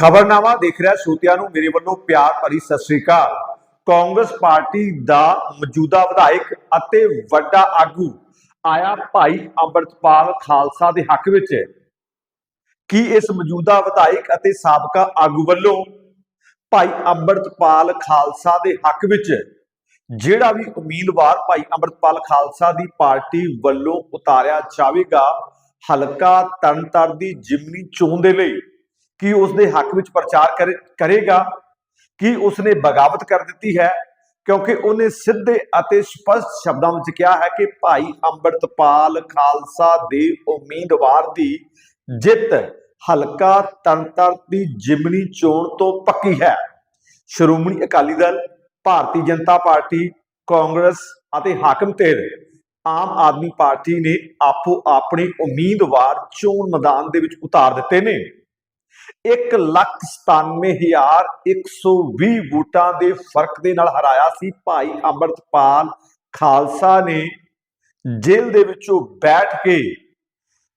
ਖਬਰਨਾਮਾ ਦੇਖ ਰਿਹਾ ਸਰੋਤਿਆਂ ਨੂੰ ਮੇਰੇ ਵੱਲੋਂ ਪਿਆਰ ਭਰੀ ਸਤਿ ਸ੍ਰੀ ਅਕਾਲ। ਕਾਂਗਰਸ ਪਾਰਟੀ ਦਾ ਮੌਜੂਦਾ ਵਿਧਾਇਕ ਅਤੇ ਵੱਡਾ ਆਗੂ ਆਇਆ ਭਾਈ ਅੰਮ੍ਰਿਤਪਾਲ ਖਾਲਸਾ ਦੇ ਹੱਕ ਵਿੱਚ। ਕੀ ਇਸ ਮੌਜੂਦਾ ਵਿਧਾਇਕ ਅਤੇ ਸਾਬਕਾ ਆਗੂ ਵੱਲੋਂ ਭਾਈ ਅੰਮ੍ਰਿਤਪਾਲ ਖਾਲਸਾ ਦੇ ਹੱਕ ਵਿੱਚ ਜਿਹੜਾ ਵੀ ਉਮੀਦਵਾਰ ਭਾਈ ਅੰਮ੍ਰਿਤਪਾਲ ਖਾਲਸਾ ਦੀ ਪਾਰਟੀ ਵੱਲੋਂ ਉਤਾਰਿਆ ਜਾਵੇਗਾ, ਹਲਕਾ ਤਰਨਤਾਰਨ ਦੀ ਜਿਮਨੀ ਚੋਣ ਦੇ ਲਈ ਕੀ ਉਸ ਦੇ ਹੱਕ ਵਿੱਚ ਪ੍ਰਚਾਰ ਕਰੇ- ਕਰੇਗਾ, ਕੀ ਉਸਨੇ ਬਗਾਵਤ ਕਰ ਦਿੱਤੀ ਹੈ? ਕਿਉਂਕਿ ਉਹਨੇ ਸਿੱਧੇ ਅਤੇ ਸਪਸ਼ਟ ਸ਼ਬਦਾਂ ਵਿੱਚ ਕਿਹਾ ਹੈ ਕਿ ਭਾਈ ਅੰਮ੍ਰਿਤਪਾਲ ਖਾਲਸਾ ਦੇ ਉਮੀਦਵਾਰ ਦੀ ਜਿੱਤ ਹਲਕਾ ਤਰਨਤਾਰਨ ਦੀ ਜਿਮਨੀ ਚੋਣ ਤੋਂ ਪੱਕੀ ਹੈ। ਸ਼੍ਰੋਮਣੀ ਅਕਾਲੀ ਦਲ, ਭਾਰਤੀ ਜਨਤਾ ਪਾਰਟੀ, ਕਾਂਗਰਸ ਅਤੇ ਹਾਕਮ ਧਿਰ, ਆਮ ਆਦਮੀ ਪਾਰਟੀ ਨੇ ਆਪੋ ਆਪਣੇ ਉਮੀਦਵਾਰ ਚੋਣ ਮੈਦਾਨ ਦੇ ਵਿੱਚ ਉਤਾਰ ਦਿੱਤੇ ਨੇ। 197120 ਵੋਟਾਂ ਦੇ ਫ਼ਰਕ ਦੇ ਨਾਲ ਹਰਾਇਆ ਸੀ ਭਾਈ ਅੰਮ੍ਰਿਤਪਾਲ ਖਾਲਸਾ ਨੇ। ਜੇਲ੍ਹ ਦੇ ਵਿੱਚੋਂ ਬੈਠ ਕੇ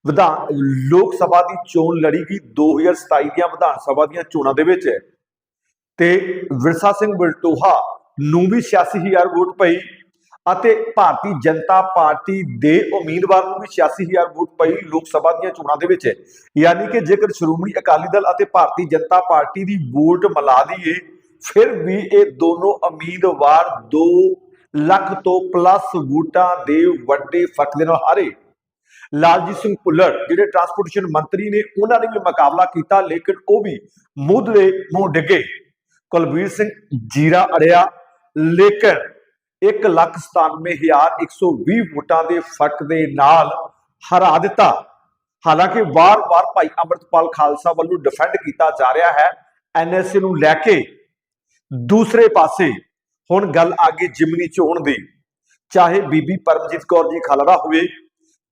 ਵਿਧਾਨ ਲੋਕ ਸਭਾ ਦੀ ਚੋਣ ਲੜੀ ਗਈ 2027 ਦੀਆਂ ਵਿਧਾਨ ਸਭਾ ਦੀਆਂ ਚੋਣਾਂ ਦੇ ਵਿੱਚ। ਤੇ ਵਿਰਸਾ ਸਿੰਘ ਬਲਟੋਹਾ ਨੂੰ ਵੀ 86000 ਵੋਟ ਪਈ। ਅਤੇ ਭਾਰਤੀ ਜਨਤਾ ਪਾਰਟੀ ਦੇ ਉਮੀਦਵਾਰ ਨੂੰ ਵੀ 86000 ਵੋਟ ਪਈ ਲੋਕ ਸਭਾ ਦੀਆਂ ਚੋਣਾਂ ਦੇ ਵਿੱਚ। ਯਾਨੀ ਕਿ ਜੇਕਰ ਸ਼੍ਰੋਮਣੀ ਅਕਾਲੀ ਦਲ ਅਤੇ ਭਾਰਤੀ ਜਨਤਾ ਪਾਰਟੀ ਦੀ ਵੋਟ ਮਿਲਾ ਲਈਏ, ਫਿਰ ਵੀ ਇਹ ਦੋਨੋਂ ਉਮੀਦਵਾਰ 2 ਲੱਖ ਤੋਂ ਪਲੱਸ ਵੋਟਾਂ ਦੇ ਵੱਡੇ ਫ਼ਰਕ ਦੇ ਨਾਲ ਹਾਰੇ। ਲਾਲਜੀਤ ਸਿੰਘ ਭੁੱਲਰ, ਜਿਹੜੇ ਟਰਾਂਸਪੋਰਟੇਸ਼ਨ ਮੰਤਰੀ ਨੇ, ਉਹਨਾਂ ਨੇ ਵੀ ਮੁਕਾਬਲਾ ਕੀਤਾ, ਲੇਕਿਨ ਉਹ ਵੀ ਮੁੱਢ ਦੇ ਮੂੰਹ ਡਿੱਗੇ। ਕੁਲਬੀਰ ਸਿੰਘ ਜੀਰਾ ਅੜਿਆ, ਲੇਕਿਨ 197120 ਵੋਟਾਂ ਦੇ ਫ਼ਰਕ ਦੇ ਨਾਲ ਹਰਾ ਦਿੱਤਾ। ਹਾਲਾਂਕਿ ਵਾਰ-ਵਾਰ ਭਾਈ ਅੰਮ੍ਰਿਤਪਾਲ ਖਾਲਸਾ ਵੱਲੋਂ ਡਿਫੈਂਡ ਕੀਤਾ ਜਾ ਰਿਹਾ ਹੈ। ਐਨਐਸਏ ਨੂੰ ਲੈ ਕੇ ਦੂਸਰੇ ਪਾਸੇ ਹੁਣ ਗੱਲ ਆ ਗਈ ਜਿਮਨੀ ਚੋਣ ਦੀ। ਚਾਹੇ ਬੀਬੀ ਪਰਮਜੀਤ ਕੌਰ ਜੀ ਖਾਲੜਾ ਹੋਵੇ,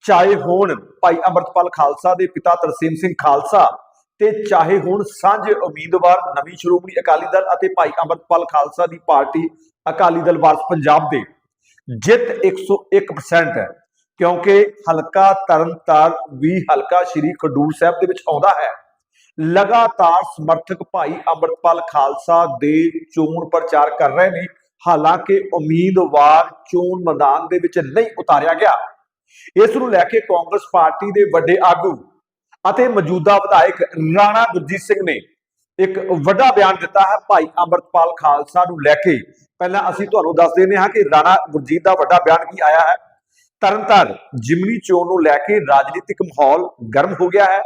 ਚਾਹੇ ਹੁਣ ਭਾਈ ਅੰਮ੍ਰਿਤਪਾਲ ਖਾਲਸਾ ਦੇ ਪਿਤਾ ਤਰਸੀਮ ਸਿੰਘ ਖਾਲਸਾ ਤੇ ਚਾਹੇ ਹੁਣ ਸਾਂਝੇ ਉਮੀਦਵਾਰ, ਨਵੀਂ ਸ਼੍ਰੋਮਣੀ ਅਕਾਲੀ ਦਲ ਅਤੇ ਭਾਈ ਅੰਮ੍ਰਿਤਪਾਲ ਖਾਲਸਾ ਦੀ ਪਾਰਟੀ ਅਕਾਲੀ ਦਲ ਵਾਰਸ ਪੰਜਾਬ ਦੇ ਜਿੱਤ 101% ਹੈ, ਕਿਉਂਕਿ ਹਲਕਾ ਤਰਨਤਾਰਨ ਵੀ ਹਲਕਾ ਸ਼੍ਰੀ ਖਡੂਰ ਸਾਹਿਬ ਦੇ ਵਿੱਚ ਆਉਂਦਾ ਹੈ। ਲਗਾਤਾਰ ਸਮਰਥਕ ਭਾਈ ਅੰਮ੍ਰਿਤਪਾਲ ਖਾਲਸਾ ਦੇ ਚੋਣ ਪ੍ਰਚਾਰ ਕਰ ਰਹੇ ਨੇ, ਹਾਲਾਂਕਿ ਉਮੀਦਵਾਰ ਚੋਣ ਮੈਦਾਨ ਦੇ ਵਿੱਚ ਨਹੀਂ ਉਤਾਰਿਆ ਗਿਆ। ਇਸ ਨੂੰ ਲੈ ਕੇ ਕਾਂਗਰਸ ਪਾਰਟੀ ਦੇ ਵੱਡੇ ਆਗੂ ਅਤੇ ਮੌਜੂਦਾ ਵਿਧਾਇਕ ਰਾਣਾ ਗੁਰਜੀਤ ਸਿੰਘ ਨੇ ਇੱਕ ਵੱਡਾ ਬਿਆਨ ਦਿੱਤਾ ਹੈ ਭਾਈ ਅੰਮ੍ਰਿਤਪਾਲ ਖਾਲਸਾ ਨੂੰ ਲੈ ਕੇ। ਪਹਿਲਾਂ ਅਸੀਂ ਤੁਹਾਨੂੰ ਦੱਸ ਦਿੰਦੇ ਹਾਂ ਕਿ ਰਾਣਾ ਗੁਰਜੀਤ ਦਾ ਵੱਡਾ ਬਿਆਨ ਕੀ ਆਇਆ ਹੈ। ਤਰਨਤਾਰਨ ਜਿਮਨੀ ਚੋਣ ਨੂੰ ਲੈ ਕੇ ਰਾਜਨੀਤਿਕ ਮਾਹੌਲ ਗਰਮ ਹੋ ਗਿਆ ਹੈ।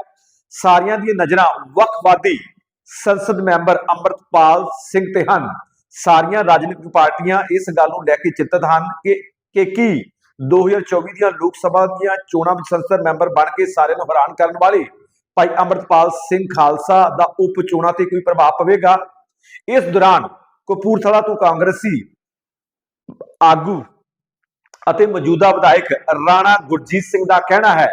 ਸਾਰੀਆਂ ਦੀਆਂ ਨਜ਼ਰਾਂ ਵਕਵਾਦੀ ਸੰਸਦ ਮੈਂਬਰ ਅੰਮ੍ਰਿਤਪਾਲ ਸਿੰਘ ਤੇ ਹਨ। ਸਾਰੀਆਂ ਰਾਜਨੀਤਿਕ ਪਾਰਟੀਆਂ ਇਸ ਗੱਲ ਨੂੰ ਲੈ ਕੇ ਚਿੰਤਤ ਹਨ ਕਿ ਕਿ ਕੀ 2024 ਦੀਆਂ ਲੋਕ ਸਭਾ ਦੀਆਂ ਚੋਣਾਂ ਵਿੱਚ ਸੰਸਦ ਮੈਂਬਰ ਬਣ ਕੇ ਸਾਰਿਆਂ ਨੂੰ ਹੈਰਾਨ ਕਰਨ ਵਾਲੇ ਭਾਈ ਅੰਮ੍ਰਿਤਪਾਲ ਸਿੰਘ ਖਾਲਸਾ ਦਾ ਉਪ ਚੋਣਾਂ ਤੇ ਕੋਈ ਪ੍ਰਭਾਵ ਪਵੇਗਾ? ਇਸ ਦੌਰਾਨ ਕਪੂਰਥਲਾ ਤੋਂ ਕਾਂਗਰਸੀ ਆਗੂ ਅਤੇ ਮੌਜੂਦਾ ਵਿਧਾਇਕ ਰਾਣਾ ਗੁਰਜੀਤ ਸਿੰਘ ਦਾ ਕਹਿਣਾ ਹੈ,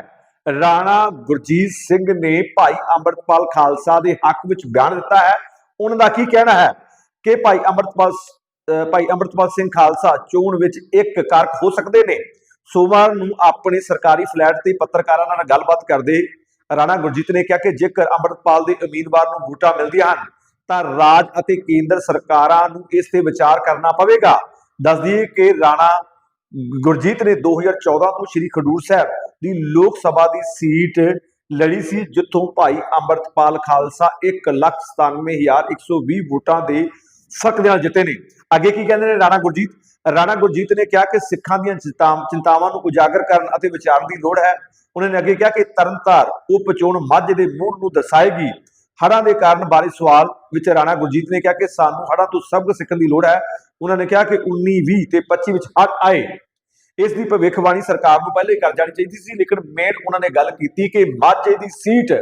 ਰਾਣਾ ਗੁਰਜੀਤ ਸਿੰਘ ਨੇ ਭਾਈ ਅੰਮ੍ਰਿਤਪਾਲ ਖਾਲਸਾ ਦੇ ਹੱਕ ਵਿੱਚ ਬਿਆਨ ਦਿੱਤਾ ਹੈ। ਉਹਨਾਂ ਦਾ ਕੀ ਕਹਿਣਾ ਹੈ ਕਿ ਭਾਈ ਅੰਮ੍ਰਿਤਪਾਲ ਭਾਈ ਅੰਮ੍ਰਿਤਪਾਲ ਸਿੰਘ ਖਾਲਸਾ ਚੋਣ ਵਿੱਚ ਇੱਕ ਕਾਰਕ ਹੋ ਸਕਦੇ ਨੇ। ਸੋਮਵਾਰ ਨੂੰ ਆਪਣੇ ਸਰਕਾਰੀ ਫਲੈਟ ਤੇ ਪੱਤਰਕਾਰਾਂ ਨਾਲ ਗੱਲਬਾਤ ਕਰਦੇ ਰਾਣਾ ਗੁਰਜੀਤ ਨੇ ਕਿਹਾ ਕਿ ਜੇਕਰ ਅੰਮ੍ਰਿਤਪਾਲ ਦੇ ਉਮੀਦਵਾਰ ਨੂੰ ਵੋਟਾਂ ਮਿਲਦੀਆਂ ਹਨ, ਤਾਂ ਰਾਜ ਅਤੇ ਕੇਂਦਰ ਸਰਕਾਰਾਂ ਨੂੰ ਇਸ ਤੇ ਵਿਚਾਰ ਕਰਨਾ ਪਵੇਗਾ। ਦੱਸ ਦਈਏ ਕਿ ਰਾਣਾ ਗੁਰਜੀਤ ਨੇ 2014 ਤੋਂ ਸ਼੍ਰੀ ਖਡੂਰ ਸਾਹਿਬ ਦੀ ਲੋਕ ਸਭਾ ਦੀ ਸੀਟ ਲੜੀ ਸੀ, ਜਿੱਥੋਂ ਭਾਈ ਅੰਮ੍ਰਿਤਪਾਲ ਖਾਲਸਾ 197120 ਵੋਟਾਂ ਦੇ ਫ਼ਰਕ ਦੇ ਨਾਲ ਜਿੱਤੇ ਨੇ ਅੱਗੇ ਕੀ ਕਹਿੰਦੇ ਨੇ ਰਾਣਾ ਗੁਰਜੀਤ? ਰਾਣਾ ਗੁਰਜੀਤ ਨੇ ਕਿਹਾ ਕਿ ਸਿੱਖਾਂ ਦੀਆਂ ਚਿੰਤਾਵਾਂ ਨੂੰ ਉਜਾਗਰ ਕਰਨ ਅਤੇ ਵਿਚਾਰਨ ਦੀ ਲੋੜ ਹੈ। ਉਹਨਾਂ ਨੇ ਅੱਗੇ ਕਿਹਾ ਕਿ ਤਰਨਤਾਰ, ਉਪ ਚੋਣ ਮੱਝ ਦੇ ਮੂਲ ਨੂੰ ਦਰਸਾਏਗੀ। ਹੜ੍ਹਾਂ ਦੇ ਕਾਰਨ ਬਾਰੇ ਸਵਾਲ ਵਿੱਚ ਰਾਣਾ ਗੁਰਜੀਤ ਨੇ ਕਿਹਾ ਕਿ ਸਾਨੂੰ ਹੜ੍ਹਾਂ ਤੋਂ ਸਬਕ ਸਿੱਖਣ ਦੀ ਲੋੜ ਹੈ। ਉਹਨਾਂ ਨੇ ਕਿਹਾ ਕਿ 19 20 ਤੇ 25 ਵਿੱਚ ਹੜ੍ਹ ਆਏ। ਇਸ ਦੀ ਭਵਿੱਖਬਾਣੀ ਸਰਕਾਰ ਨੂੰ ਪਹਿਲੇ ਕਰ ਜਾਣੀ ਚਾਹੀਦੀ ਸੀ, ਲੇਕਿਨ ਮੇਨ ਉਹਨਾਂ ਨੇ ਗੱਲ ਕੀਤੀ ਕਿ ਮਾਝੇ ਦੀ ਸੀਟ,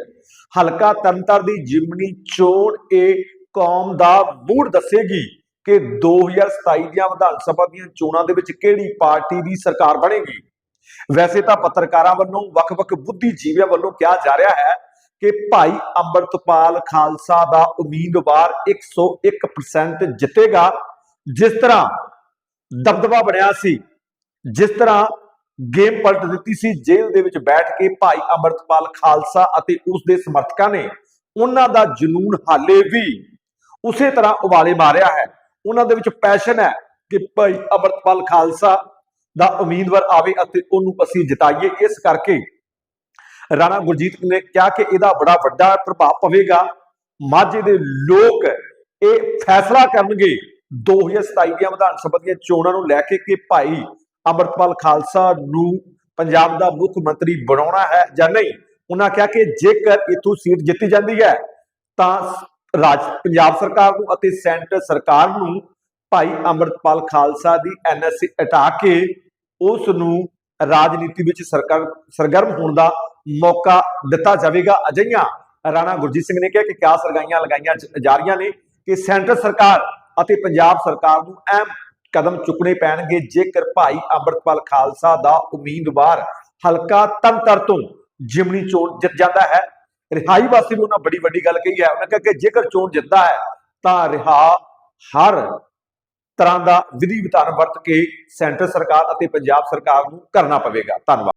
ਹਲਕਾ ਤੰਤਰ ਦੀ ਜਿਮਨੀ ਚੋਣ ਇਹ ਕੌਮ ਦਾ ਮੂਡ ਦੱਸੇਗੀ ਕਿ 2027 ਦੀਆਂ ਵਿਧਾਨ ਸਭਾ ਦੀਆਂ ਚੋਣਾਂ ਦੇ ਵਿੱਚ ਕਿਹੜੀ ਪਾਰਟੀ ਦੀ ਸਰਕਾਰ ਬਣੇਗੀ। ਵੈਸੇ ਤਾਂ ਪੱਤਰਕਾਰਾਂ ਵੱਲੋਂ ਵੱਖ-ਵੱਖ ਬੁੱਧੀਜੀਵੀਆਂ ਵੱਲੋਂ ਕਿਹਾ ਜਾ ਰਿਹਾ ਹੈ ਕਿ ਭਾਈ ਅੰਮ੍ਰਿਤਪਾਲ ਖਾਲਸਾ ਦਾ ਉਮੀਦਵਾਰ 101% ਜਿੱਤੇਗਾ। ਜਿਸ ਤਰ੍ਹਾਂ ਦਬਦਬਾ ਬਣਿਆ ਸੀ, ਜਿਸ ਤਰ੍ਹਾਂ ਗੇਮ ਪਲਟ ਦਿੱਤੀ ਸੀ, ਜੇਲ੍ਹ ਦੇ ਵਿੱਚ ਬੈਠ ਕੇ ਭਾਈ ਅੰਮ੍ਰਿਤਪਾਲ ਖਾਲਸਾ ਅਤੇ ਉਸ ਦੇ ਸਮਰਥਕਾਂ ਨੇ, ਉਹਨਾਂ ਦਾ ਜਨੂਨ ਹਾਲੇ ਵੀ ਉਸੇ ਤਰ੍ਹਾਂ ਉਬਾਲੇ ਮਾਰਿਆ ਹੈ। ਉਹਨਾਂ ਦੇ ਵਿੱਚ ਪੈਸ਼ਨ ਹੈ ਕਿ ਭਾਈ ਅਮਰਤਪਾਲ ਖਾਲਸਾ ਦਾ ਉਮੀਦਵਾਰ ਆਵੇ ਅਤੇ ਉਹਨੂੰ ਅਸੀਂ ਜਿਤਾਈਏ। ਇਸ ਕਰਕੇ ਰਾਣਾ ਗੁਰਜੀਤ ਨੇ ਕਿਹਾ ਕਿ ਇਹਦਾ ਬੜਾ ਵੱਡਾ ਪ੍ਰਭਾਵ ਪਵੇਗਾ। ਮਾਝੇ ਦੇ ਲੋਕ ਇਹ ਫੈਸਲਾ ਕਰਨਗੇ 2027 ਦੀਆਂ ਵਿਧਾਨ ਸਭਾ ਦੀਆਂ ਚੋਣਾਂ ਨੂੰ ਲੈ ਕੇ ਕਿ ਭਾਈ ਅਮਰਤਪਾਲ ਖਾਲਸਾ ਨੂੰ ਪੰਜਾਬ ਦਾ ਮੁੱਖ ਮੰਤਰੀ ਬਣਾਉਣਾ ਹੈ ਜਾਂ ਨਹੀਂ। ਉਹਨਾਂ ਕਿਹਾ ਕਿ ਜੇਕਰ ਇਥੋਂ ਸੀਟ ਜਿੱਤੀ ਜਾਂਦੀ ਹੈ ਤਾਂ ਰਾਜ ਪੰਜਾਬ ਸਰਕਾਰ ਨੂੰ ਅਤੇ ਸੈਂਟਰ ਸਰਕਾਰ ਨੂੰ ਭਾਈ ਅਮਰਤਪਾਲ ਖਾਲਸਾ ਦੀ ਐਨਐਸਸੀ ਹਟਾ ਕੇ ਉਸ ਨੂੰ ਰਾਜਨੀਤੀ ਵਿੱਚ ਸਰਕਾਰ, ਸਰਗਰਮ ਹੋਣ ਦਾ ਮੌਕਾ ਦਿੱਤਾ ਜਾਵੇਗਾ। ਅਜਿਹੀਆਂ ਰਾਣਾ ਗੁਰਜੀਤ ਸਿੰਘ ਨੇ ਕਿਹਾ ਕਿ ਕਿਆ ਸਰਗਾਈਆਂ ਲਗਾਈਆਂ ਜਾ ਰਹੀਆਂ ਨੇ ਕਿ ਸੈਂਟਰ ਸਰਕਾਰ ਅਤੇ ਪੰਜਾਬ ਸਰਕਾਰ ਨੂੰ ਅਹਿਮ ਕਦਮ ਚੁੱਕਣੇ ਪੈਣਗੇ। ਜੇਕਰ ਭਾਈ ਅੰਮ੍ਰਿਤਪਾਲ ਖਾਲਸਾ ਦਾ ਉਮੀਦਵਾਰ ਹਲਕਾ ਤੰਤਰ ਤੋਂ ਜਿਮਣੀ ਚੋਣ ਜਿੱਤ ਜਾਂਦਾ ਹੈ ਰਿਹਾਈ ਵਾਸਤੇ ਵੀ ਉਹਨਾਂ ਬੜੀ ਵੱਡੀ ਗੱਲ ਕਹੀ ਹੈ। ਉਹਨਾਂ ਕਿਹਾ ਕਿ ਜੇਕਰ ਚੋਣ ਜਿੱਤਦਾ ਹੈ, ਤਾਂ ਰਿਹਾ ਹਰ ਤਰ੍ਹਾਂ ਦਾ ਵਿਧੀ ਵਿਧਾਨ ਵਰਤ ਕੇ ਸੈਂਟਰ ਸਰਕਾਰ ਅਤੇ ਪੰਜਾਬ ਸਰਕਾਰ ਨੂੰ ਕਰਨਾ ਪਵੇਗਾ। ਧੰਨਵਾਦ।